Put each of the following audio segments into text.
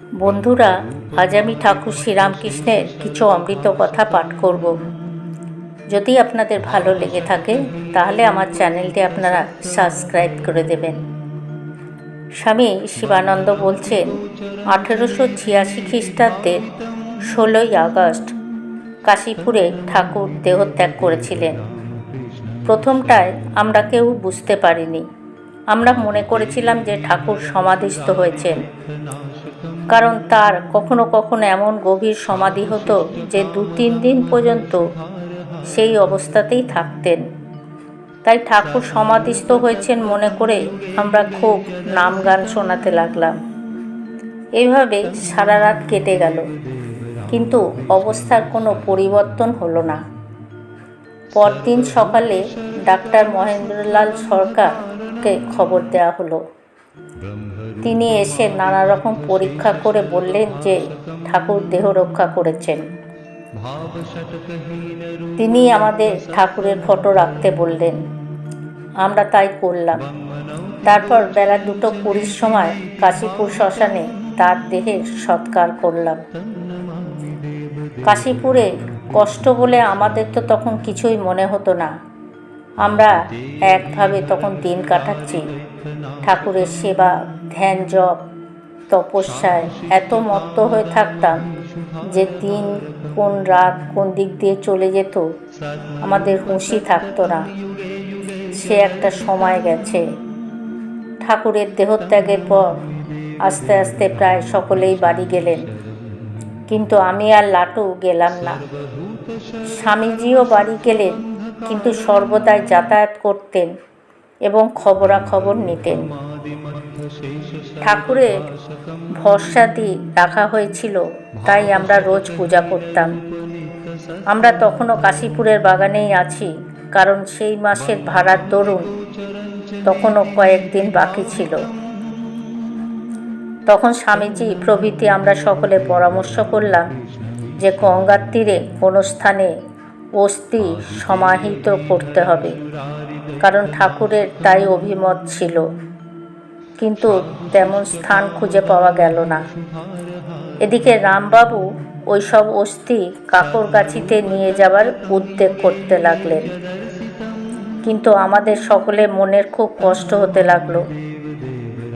বন্ধুরা, আজ আমি ঠাকুর শ্রীরামকৃষ্ণের কিছু অমৃত কথা পাঠ করব। যদি আপনাদের ভালো লেগে থাকে, তাহলে আমার চ্যানেলটি আপনারা সাবস্ক্রাইব করে দেবেন। স্বামী শিবানন্দ বলছেন, আঠেরোশো ছিয়াশি খ্রিস্টাব্দের ষোলোই আগস্ট কাশীপুরে ঠাকুর দেহত্যাগ করেছিলেন। প্রথমটায় আমরা কেউ বুঝতে পারিনি। আমরা মনে করেছিলাম যে ঠাকুর সমাধিস্থ হয়েছেন। কারণ তার কখনো কখনো এমন গভীর সমাধি হতো যে দু তিন দিন পর্যন্ত সেই অবস্থাতেই থাকতেন। তাই ঠাকুর সমাধিস্থ হয়েছেন মনে করে আমরা খুব নাম গান শোনাতে লাগলাম। এইভাবে সারা রাত কেটে গেল। কিন্তু অবস্থার কোনো পরিবর্তন হলো না। পরদিন সকালে ডাক্তার মহেন্দ্রলাল সরকারকে খবর দেওয়া হলো। তিনি এসে নানা রকম পরীক্ষা করে বললেন যে ঠাকুর দেহ রক্ষা করেছেন। তিনি আমাদের ঠাকুরের ফটো রাখতে বললেন, আমরা তাই করলাম। তারপর বেলা দুটো কুড়ির সময় কাশীপুর শ্মশানে তার দেহের সৎকার করলাম। কাশীপুরে কষ্ট বলে আমাদের তো তখন কিছুই মনে হতো না। আমরা একভাবে তখন দিন কাটাচ্ছি। ঠাকুরের সেবা, ধ্যান জপ, তপস্যায় এত মত্ত হয়ে থাকতাম যে দিন কোন রাত কোন দিক দিয়ে চলে যেত, আমাদের হুঁশি থাকতো না। সে একটা সময় গেছে। ঠাকুরের দেহত্যাগের পর আস্তে আস্তে প্রায় সকলেই বাড়ি গেলেন। কিন্তু আমি আর লাটু গেলাম না। স্বামীজিও বাড়ি গেলেন। কিন্তু সর্বদাই যাতায়াত করতেন এবং খবরাখবর নিতেন। ঠাকুরের ভরসাদি রাখা হয়েছিল, তাই আমরা রোজ পূজা করতাম। আমরা তখনও কাশীপুরের বাগানেই আছি, কারণ সেই মাসের ভাড়ার দরুন তখনও কয়েকদিন বাকি ছিল। তখন স্বামীজি প্রভৃতি আমরা সকলে পরামর্শ করলাম যে গঙ্গার তীরে কোনো স্থানে অস্থি সমাহিত করতে হবে। কারণ ঠাকুরের তাই অভিমত ছিল। কিন্তু তেমন স্থান খুঁজে পাওয়া গেল না। এদিকে রামবাবু ওইসব অস্থি কাকরগাছিতে নিয়ে যাবার উদ্যোগ করতে লাগলেন। কিন্তু আমাদের সকলে মনের খুব কষ্ট হতে লাগল।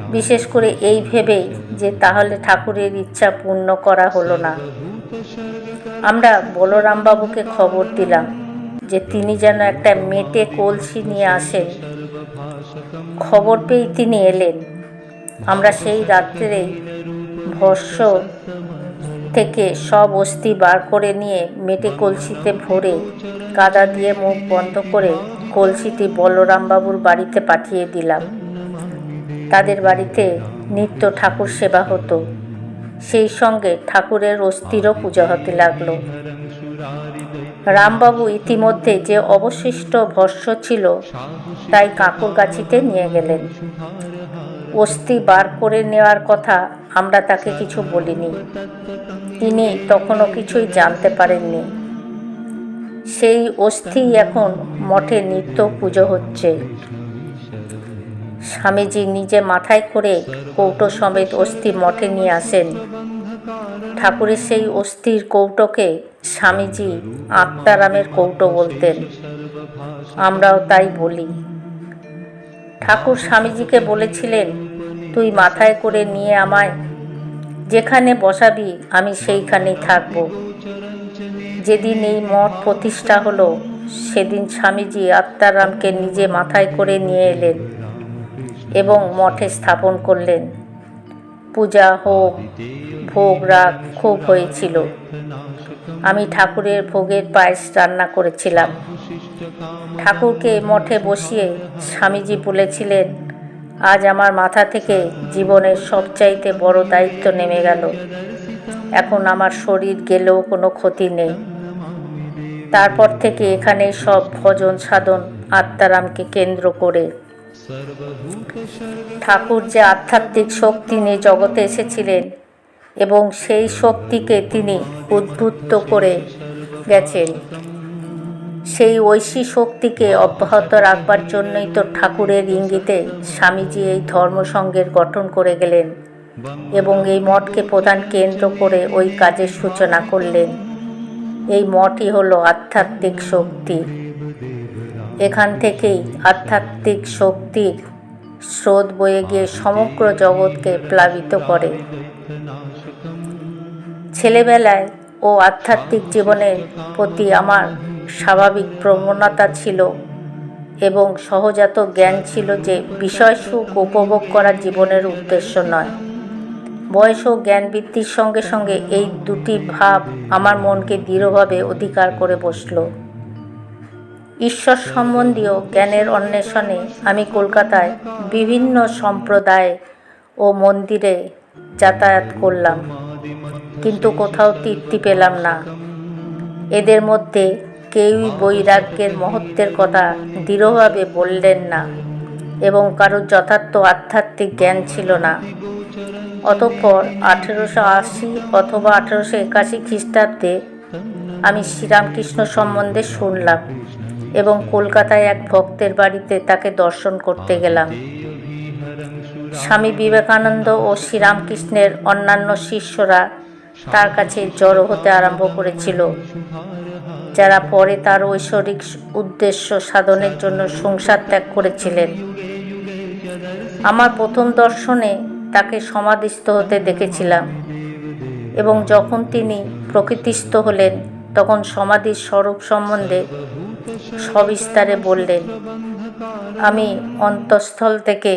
বিশেষ করে এই ভেবেই যে তাহলে ঠাকুরের ইচ্ছা পূর্ণ করা হলো না। আমরা বলরামবাবুকে খবর দিলাম যে তিনি যেন একটা মেটে কলসি নিয়ে আসেন খবর পেয়েই তিনি এলেন। আমরা সেই রাত্রেই ভস্য থেকে সব অস্থি বার করে নিয়ে মেটে কলসিতে ভরে কাদা দিয়ে মুখ বন্ধ করে কলসিটি বলরামবাবুর বাড়িতে পাঠিয়ে দিলাম। তাদের বাড়িতে নিত্য ঠাকুর সেবা হতো। সেই সঙ্গে ঠাকুরের অস্থিরও পূজা হতে লাগল। রামবাবু ইতিমধ্যে যে অবশিষ্ট ভস্য ছিল, তাই কাকুরগাছিতে নিয়ে গেলেন। অস্থি বার করে নেওয়ার কথা আমরা তাকে কিছু বলিনি। তিনি তখনও কিছুই জানতে পারেননি। সেই অস্থি এখন মঠে নিত্য পুজো হচ্ছে। স্বামীজি নিজে মাথায় করে কৌটো সমেত অস্থি মঠে নিয়ে আসেন। ঠাকুরের সেই অস্থির কৌটোকে স্বামীজি আত্মারামের কৌটো বলতেন। আমরাও তাই বলি। ঠাকুর স্বামীজিকে বলেছিলেন, তুই মাথায় করে নিয়ে আমায় যেখানে বসাবি, আমি সেইখানেই থাকব। যেদিন এই মঠ প্রতিষ্ঠা হলো, সেদিন স্বামীজি আত্মারামকে নিজে মাথায় করে নিয়ে এলেন। এবং মঠে স্থাপন করলেন। পূজা হোক, ভোগ রাগ খুব হয়েছিল। আমি ঠাকুরের ভোগের পায়েস রান্না করেছিলাম। ঠাকুরকে মঠে বসিয়ে স্বামীজি বলেছিলেন, আজ আমার মাথা থেকে জীবনের সবচাইতে বড় দায়িত্ব নেমে গেল। এখন আমার শরীর গেলেও কোনো ক্ষতি নেই। তারপর থেকে এখানে সব ভজন সাধন আত্মারামকে কেন্দ্র করে ঠাকুর যে আধ্যাত্মিক শক্তি নিয়ে জগতে এসেছিলেন এবং সেই শক্তিকে তিনি উদ্বুদ্ধ করে গেছেন, সেই ঐশী শক্তিকে অব্যাহত রাখবার জন্যই তো ঠাকুরের ইঙ্গিতে স্বামীজি এই ধর্মসংঘের গঠন করে গেলেন এবং এই মঠকে প্রধান কেন্দ্র করে ওই কাজের সূচনা করলেন। এই মঠই হলো আধ্যাত্মিক শক্তি। এখান থেকেই আধ্যাত্মিক শক্তির স্রোত বয়ে গিয়ে সমগ্র জগৎকে প্লাবিত করে। ছেলেবেলায় ও আধ্যাত্মিক জীবনের প্রতি আমার স্বাভাবিক প্রবণতা ছিল এবং সহজাত জ্ঞান ছিল যে বিষয় সুখ উপভোগ করা জীবনের উদ্দেশ্য নয়। বয়স ও জ্ঞান বৃত্তির সঙ্গে সঙ্গে এই দুটি ভাব আমার মনকে দৃঢ়ভাবে অধিকার করে বসল। ঈশ্বর সম্বন্ধীয় জ্ঞানের অন্বেষণে আমি কলকাতায় বিভিন্ন সম্প্রদায় ও মন্দিরে যাতায়াত করলাম। কিন্তু কোথাও তৃপ্তি পেলাম না। এদের মধ্যে কেউই বৈরাগ্যের মহত্বের কথা দৃঢ়ভাবে বললেন না এবং কারোর যথার্থ আধ্যাত্মিক জ্ঞান ছিল না। অতঃপর আঠেরোশো আশি অথবা আঠেরোশো একাশি খ্রিস্টাব্দে আমি শ্রীরামকৃষ্ণ সম্বন্ধে শুনলাম। এবং কলকাতায় এক ভক্তের বাড়িতে তাকে দর্শন করতে গেলাম। স্বামী বিবেকানন্দ ও শ্রীরামকৃষ্ণের অন্যান্য শিষ্যরা তার কাছে জড়ো হতে আরম্ভ করেছিল, যারা পরে তার ঐশ্বরিক উদ্দেশ্য সাধনের জন্য সংসার ত্যাগ করেছিলেন। আমার প্রথম দর্শনে তাকে সমাধিস্থ হতে দেখেছিলাম এবং যখন তিনি প্রকৃতিস্থ হলেন, তখন সমাধির স্বরূপ সম্বন্ধে সবিস্তারে বললেন, আমি অন্তঃস্থল থেকে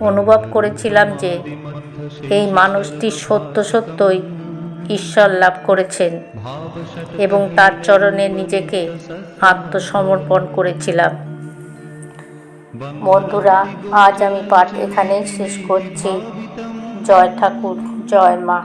অনুভব করেছিলাম যে এই মানুষটি সত্য সত্যই ঈশ্বর লাভ করেছেন এবং তার চরণে নিজেকে আত্মসমর্পণ করেছিলাম। বন্ধুরা, আজ আমি পাঠ এখানেই শেষ করছি। জয় ঠাকুর, জয় মা।